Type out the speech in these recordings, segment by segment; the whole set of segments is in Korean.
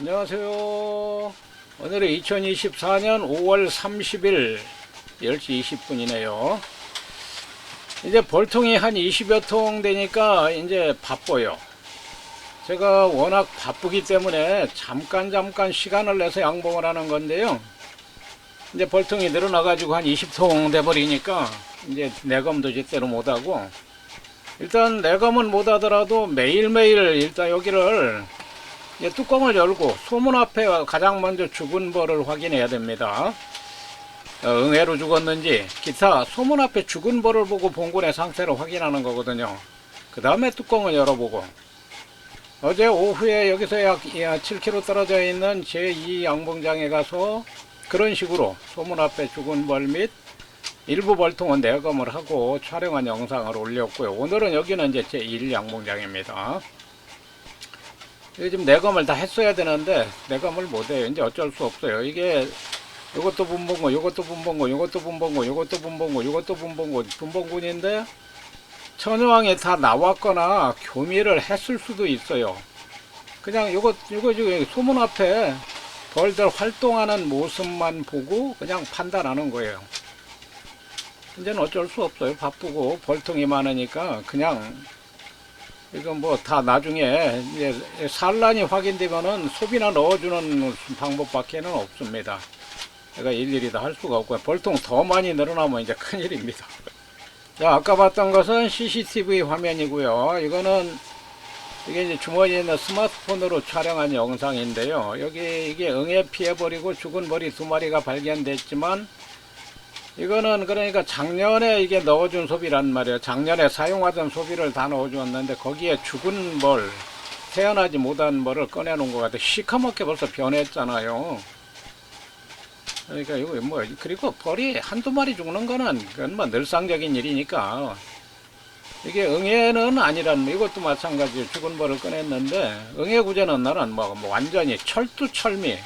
안녕하세요. 오늘은 2024년 5월 30일 10시 20분이네요. 이제 벌통이 한 20여 통 되니까 이제 바빠요. 제가 워낙 바쁘기 때문에 잠깐 잠깐 시간을 내서 양봉을 하는 건데요. 이제 벌통이 늘어나가지고 한 20통 돼버리니까 이제 내검도 제대로 못하고 일단 내검은 못하더라도 매일매일 일단 여기를 뚜껑을 열고 소문 앞에 가장 먼저 죽은 벌을 확인해야 됩니다. 어, 응애로 죽었는지 기타 소문 앞에 죽은 벌을 보고 봉군의 상태를 확인하는 거거든요. 그 다음에 뚜껑을 열어보고 어제 오후에 여기서 약 7km 떨어져 있는 제2 양봉장에 가서 그런 식으로 소문 앞에 죽은 벌 및 일부 벌통은 내검을 하고 촬영한 영상을 올렸고요. 오늘은 여기는 이제 제1 양봉장입니다. 지금 내검을 다 했어야 되는데 내검을 못해요. 이제 어쩔 수 없어요. 이게 이것도 분봉고, 이것도 분봉고, 이것도 분봉고, 이것도 분봉고, 이것도 분봉고, 분봉군인데 천여왕이 다 나왔거나 교미를 했을 수도 있어요. 그냥 이거 이거 지금 소문 앞에 벌들 활동하는 모습만 보고 그냥 판단하는 거예요. 이제는 어쩔 수 없어요. 바쁘고 벌통이 많으니까 그냥 이거 뭐 다 나중에 이제 산란이 확인되면은 소비나 넣어주는 방법밖에는 없습니다. 제가 일일이 다 할 수가 없고요. 벌통 더 많이 늘어나면 이제 큰일입니다. 자, 아까 봤던 것은 CCTV 화면이고요. 이거는 이게 이제 주머니에 있는 스마트폰으로 촬영한 영상인데요. 여기 이게 응애 피해버리고 죽은 머리 두 마리가 발견됐지만 이거는 그러니까 작년에 이게 넣어준 소비란 말이에요. 작년에 사용하던 소비를 다 넣어주었는데 거기에 죽은 벌, 태어나지 못한 벌을 꺼내놓은 것 같아요. 시커멓게 벌써 변했잖아요. 그러니까 이거 뭐 그리고 벌이 한두 마리 죽는 거는 그건 뭐 늘상적인 일이니까 이게 응애는 아니란 이것도 마찬가지로 죽은 벌을 꺼냈는데 응애 구제는 나는 뭐, 뭐 완전히 철두철미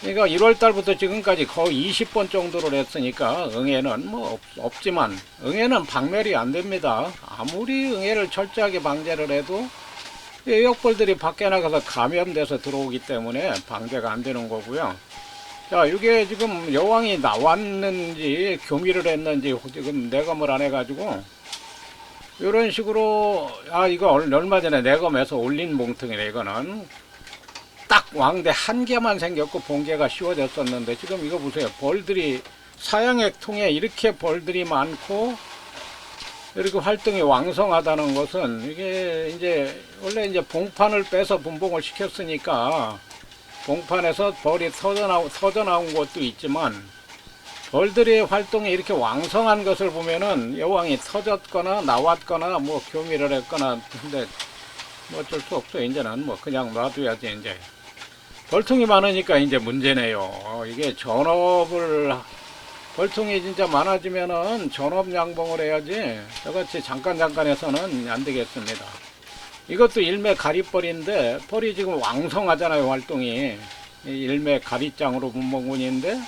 그러니까 1월 달부터 지금까지 거의 20번 정도를 했으니까 응애는 뭐 없, 없지만 응애는 박멸이 안 됩니다. 아무리 응애를 철저하게 방제를 해도 애역벌들이 밖에 나가서 감염돼서 들어오기 때문에 방제가 안 되는 거고요. 자, 이게 지금 여왕이 나왔는지 교미를 했는지 지금 내검을 안 해가지고 이런 식으로 아 이거 얼- 얼마 전에 내검에서 올린 몽통이네 이거는 딱 왕대 한 개만 생겼고 봉개가 씌워졌었는데 지금 이거 보세요. 벌들이 사양액 통에 이렇게 벌들이 많고 이렇게 활동이 왕성하다는 것은 이게 이제 원래 이제 봉판을 빼서 분봉을 시켰으니까 봉판에서 벌이 터져 나온 터져 나온 것도 있지만 벌들의 활동이 이렇게 왕성한 것을 보면은 여왕이 터졌거나 나왔거나 뭐 교미를 했거나 근데 뭐 어쩔 수 없어 이제는 뭐 그냥 놔둬야지 이제 벌통이 많으니까 이제 문제네요 어, 이게 전업을 벌통이 진짜 많아지면은 전업 양봉을 해야지 저같이 잠깐 잠깐 해서는 안 되겠습니다 이것도 일매 가리벌인데 벌이 지금 왕성하잖아요 활동이 이 일매 가리장으로 문봉군인데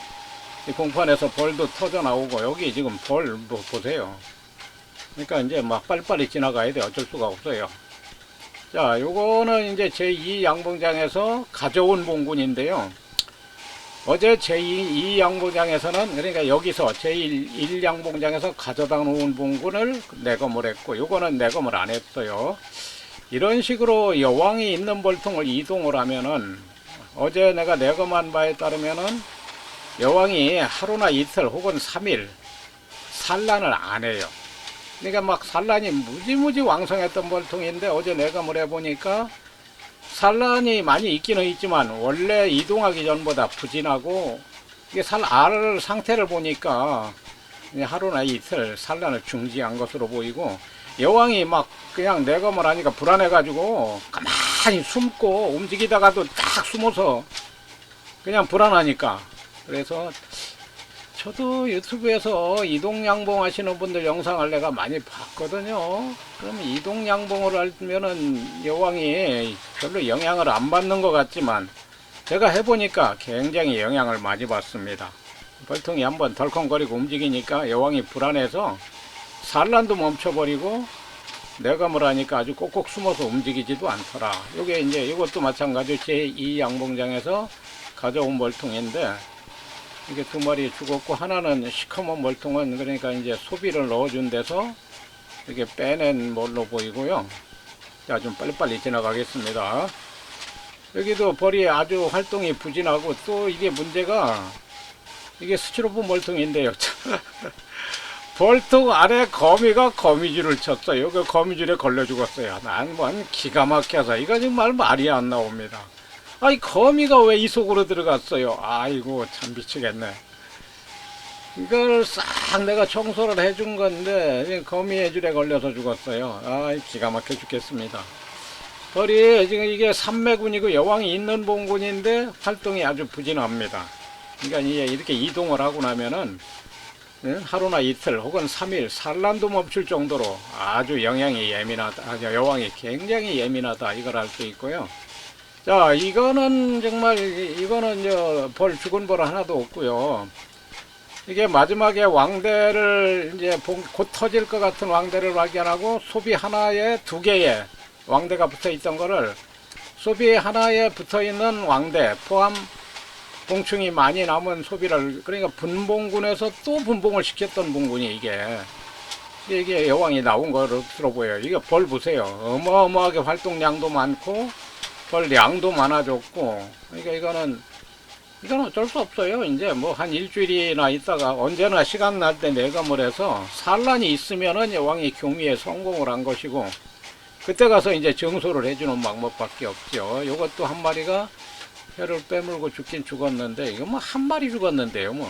이 공판에서 벌도 터져 나오고 여기 지금 벌뭐 보세요. 그러니까 이제 막 빨리빨리 지나가야 돼 어쩔 수가 없어요. 자, 요거는 이제 제2 양봉장에서 가져온 봉군인데요. 어제 제2 양봉장에서는 그러니까 여기서 제1 1 양봉장에서 가져다 놓은 봉군을 내검을 했고 요거는 내검을 안 했어요. 이런 식으로 여왕이 있는 벌통을 이동을 하면은 어제 내가 내검한 바에 따르면은 여왕이 하루나 이틀 혹은 3일 산란을 안 해요. 그러니까 막 산란이 무지무지 왕성했던 벌통인데 어제 내가 뭘 해보니까 산란이 많이 있기는 있지만 원래 이동하기 전보다 부진하고 이게 살알 상태를 보니까 하루나 이틀 산란을 중지한 것으로 보이고 여왕이 막 그냥 내검을 하니까 불안해가지고 가만히 숨고 움직이다가도 딱 숨어서 그냥 불안하니까 그래서 저도 유튜브에서 이동 양봉 하시는 분들 영상을 내가 많이 봤거든요. 그럼 이동 양봉을 하면은 여왕이 별로 영향을 안 받는 것 같지만 제가 해보니까 굉장히 영향을 많이 받습니다. 벌통이 한번 덜컹거리고 움직이니까 여왕이 불안해서 산란도 멈춰버리고 내감을 하니까 아주 꼭꼭 숨어서 움직이지도 않더라. 요게 이제 이것도 마찬가지로 제2 양봉장에서 가져온 멀통인데 이게 두 마리 죽었고 하나는 시커먼 멀통은 그러니까 이제 소비를 넣어준 데서 이렇게 빼낸 뭘로 보이고요. 자, 좀 빨리빨리 지나가겠습니다. 여기도 벌이 아주 활동이 부진하고 또 이게 문제가 이게 스티로폼 멀통인데요. 벌통 안에 거미가 거미줄을 쳤어요. 그 거미줄에 걸려 죽었어요. 난뭐 기가 막혀서 이거 정말 말이 안 나옵니다. 아이 거미가 왜 이 속으로 들어갔어요? 아이고 참 미치겠네. 이걸 싹 내가 청소를 해준 건데 이 거미의 줄에 걸려서 죽었어요. 아이 기가 막혀 죽겠습니다. 벌이 지금 이게 삼매군이고 여왕이 있는 봉군인데 활동이 아주 부진합니다. 그러니까 이렇게 이동을 하고 나면은 응? 하루나 이틀 혹은 3일 산란도 멈출 정도로 아주 영향이 예민하다. 아, 여왕이 굉장히 예민하다. 이걸 알 수 있고요. 자, 이거는 정말 이- 이거는 저벌 죽은 벌 하나도 없고요. 이게 마지막에 왕대를 이제 본- 곧 터질 것 같은 왕대를 발견하고 소비 하나에 두 개의 왕대가 붙어 있던 거를 소비 하나에 붙어 있는 왕대 포함 봉충이 많이 남은 소비를 그러니까 분봉군에서 또 분봉을 시켰던 봉군이 이게 이게 여왕이 나온 거로 들어 보여요. 이게 벌 보세요. 어마어마하게 활동량도 많고 벌 양도 많아졌고 그러니까 이거는 이건 어쩔 수 없어요. 이제 뭐 한 일주일이나 있다가 언제나 시간 날 때 내감을 해서 산란이 있으면은 여왕이 경위에 성공을 한 것이고 그때 가서 이제 정소를 해주는 방법밖에 없죠. 이것도 한 마리가 혀를 빼물고 죽긴 죽었는데 이거 뭐 한 마리 죽었는데요 뭐.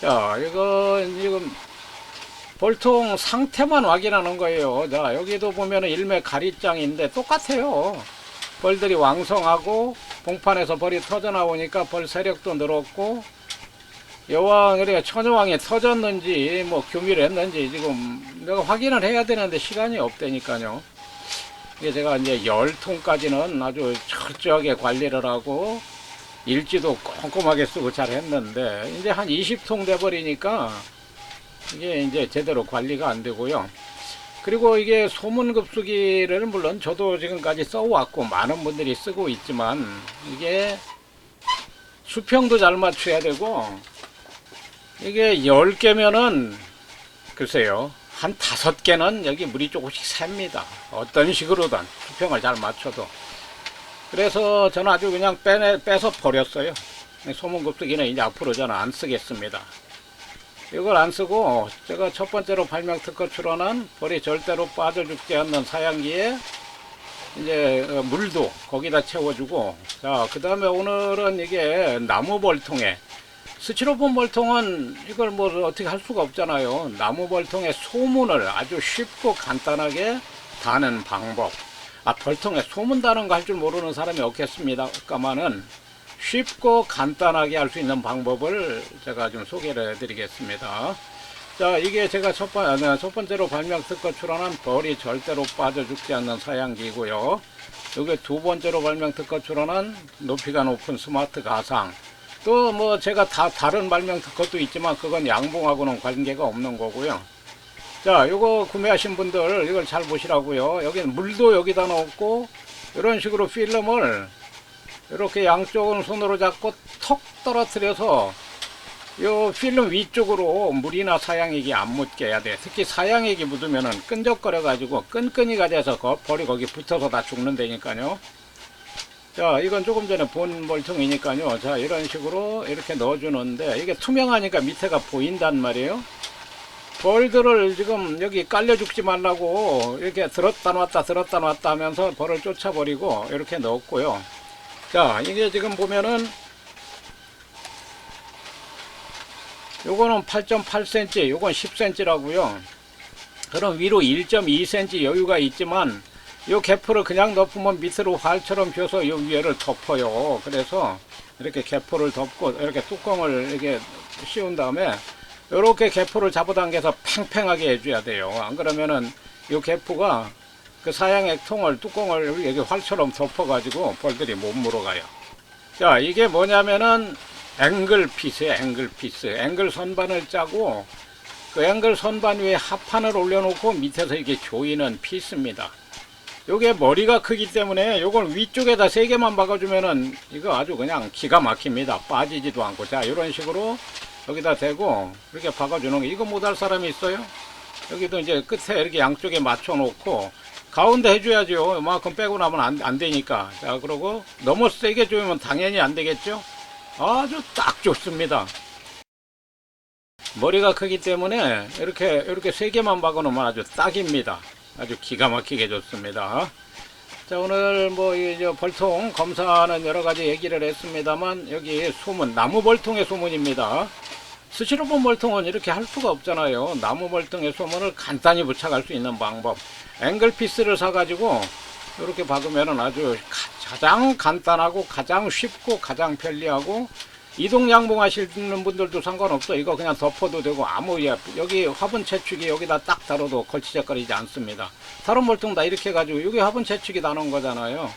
자 이거 지금 볼통 상태만 확인하는 거예요. 자 여기도 보면은 일매 가리장인데 똑같아요. 벌들이 왕성하고 봉판에서 벌이 터져 나오니까 벌 세력도 늘었고 여왕 그러니까 천여왕이 터졌는지 뭐 교미를 했는지 지금 내가 확인을 해야 되는데 시간이 없다니까요. 이게 제가 이제 열 통까지는 아주 철저하게 관리를 하고 일지도 꼼꼼하게 쓰고 잘 했는데 이제 한 20통 돼 버리니까 이게 이제 제대로 관리가 안 되고요. 그리고 이게 소문급수기를 물론 저도 지금까지 써왔고 많은 분들이 쓰고 있지만 이게 수평도 잘 맞춰야 되고 이게 10개면은 글쎄요 한 다섯 개는 여기 물이 조금씩 샙니다. 어떤 식으로든 수평을 잘 맞춰도. 그래서 저는 아주 그냥 빼내, 빼서 버렸어요. 소문급수기는 이제 앞으로 저는 안 쓰겠습니다. 이걸 안 쓰고 제가 첫 번째로 발명 특허 출원한 벌이 절대로 빠져 죽지 않는 사양기에 이제 어, 물도 거기다 채워주고 자 그 다음에 오늘은 이게 나무 벌통에 스티로폼 벌통은 이걸 뭐 어떻게 할 수가 없잖아요. 나무 벌통에 소문을 아주 쉽고 간단하게 다는 방법. 아 벌통에 소문 다는 거 할 줄 모르는 사람이 없겠습니다까마는 쉽고 간단하게 할 수 있는 방법을 제가 좀 소개를 해드리겠습니다. 자, 이게 제가 첫, 번, 아, 첫 번째로 발명 특허 출원한 벌이 절대로 빠져 죽지 않는 사양기고요. 이게 두 번째로 발명 특허 출원한 높이가 높은 스마트 가상. 또 뭐 제가 다 다른 발명 특허도 있지만 그건 양봉하고는 관계가 없는 거고요. 자, 요거 구매하신 분들 이걸 잘 보시라고요. 여기는 물도 여기다 넣었고 이런 식으로 필름을 이렇게 양쪽은 손으로 잡고 턱 떨어뜨려서 요 필름 위쪽으로 물이나 사양액이 안 묻게 해야 돼. 특히 사양액이 묻으면은 끈적거려 가지고 끈끈이가 돼서 거, 벌이 거기 붙어서 다 죽는다니까요. 자, 이건 조금 전에 본 멀통이니까요. 자, 이런 식으로 이렇게 넣어주는데 이게 투명하니까 밑에가 보인단 말이에요. 벌들을 지금 여기 깔려 죽지 말라고 이렇게 들었다 놨다 들었다 놨다 하면서 벌을 쫓아버리고 이렇게 넣었고요. 자, 이게 지금 보면은 요거는 8.8cm, 요건 10cm라고요. 그럼 위로 1.2cm 여유가 있지만 요 개포를 그냥 덮으면 밑으로 활처럼 펴서 요 위에를 덮어요. 그래서 이렇게 개포를 덮고 이렇게 뚜껑을 이렇게 씌운 다음에 이렇게 개포를 잡아당겨서 팽팽하게 해줘야 돼요. 안 그러면은 요 개포가 그 사양액 통을 뚜껑을 여기 활처럼 덮어가지고 벌들이 못 물어가요. 자 이게 뭐냐면은 앵글 피스에 앵글 피스 앵글 선반을 짜고 그 앵글 선반 위에 합판을 올려놓고 밑에서 이렇게 조이는 피스입니다. 요게 머리가 크기 때문에 요걸 위쪽에다 세 개만 박아주면은 이거 아주 그냥 기가 막힙니다. 빠지지도 않고 자 이런 식으로 여기다 대고 이렇게 박아주는 거 이거 못할 사람이 있어요? 여기도 이제 끝에 이렇게 양쪽에 맞춰 놓고 가운데 해줘야죠. 이만큼 빼고 나면 안, 안 되니까. 자, 그러고 너무 세게 조이면 당연히 안 되겠죠? 아주 딱 좋습니다. 머리가 크기 때문에 이렇게, 이렇게 세 개만 박아 놓으면 아주 딱입니다. 아주 기가 막히게 좋습니다. 자, 오늘 뭐, 이제 벌통 검사는 여러 가지 얘기를 했습니다만, 여기 소문, 나무 벌통의 소문입니다. 스시로본 벌통은 이렇게 할 수가 없잖아요. 나무 벌통의 소문을 간단히 부착할 수 있는 방법. 앵글 피스를 사가지고 이렇게 박으면 아주 가- 가장 간단하고 가장 쉽고 가장 편리하고 이동 양봉 하시는 분들도 상관없어. 이거 그냥 덮어도 되고 아무 예, 여기 화분 채축이 여기다 딱 달아도 걸치적거리지 않습니다. 다른 벌통 다 이렇게 해가지고 여기 화분 채축이 나눈 거잖아요.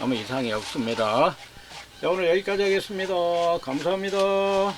아무 이상이 없습니다. 자, 오늘 여기까지 하겠습니다. 감사합니다.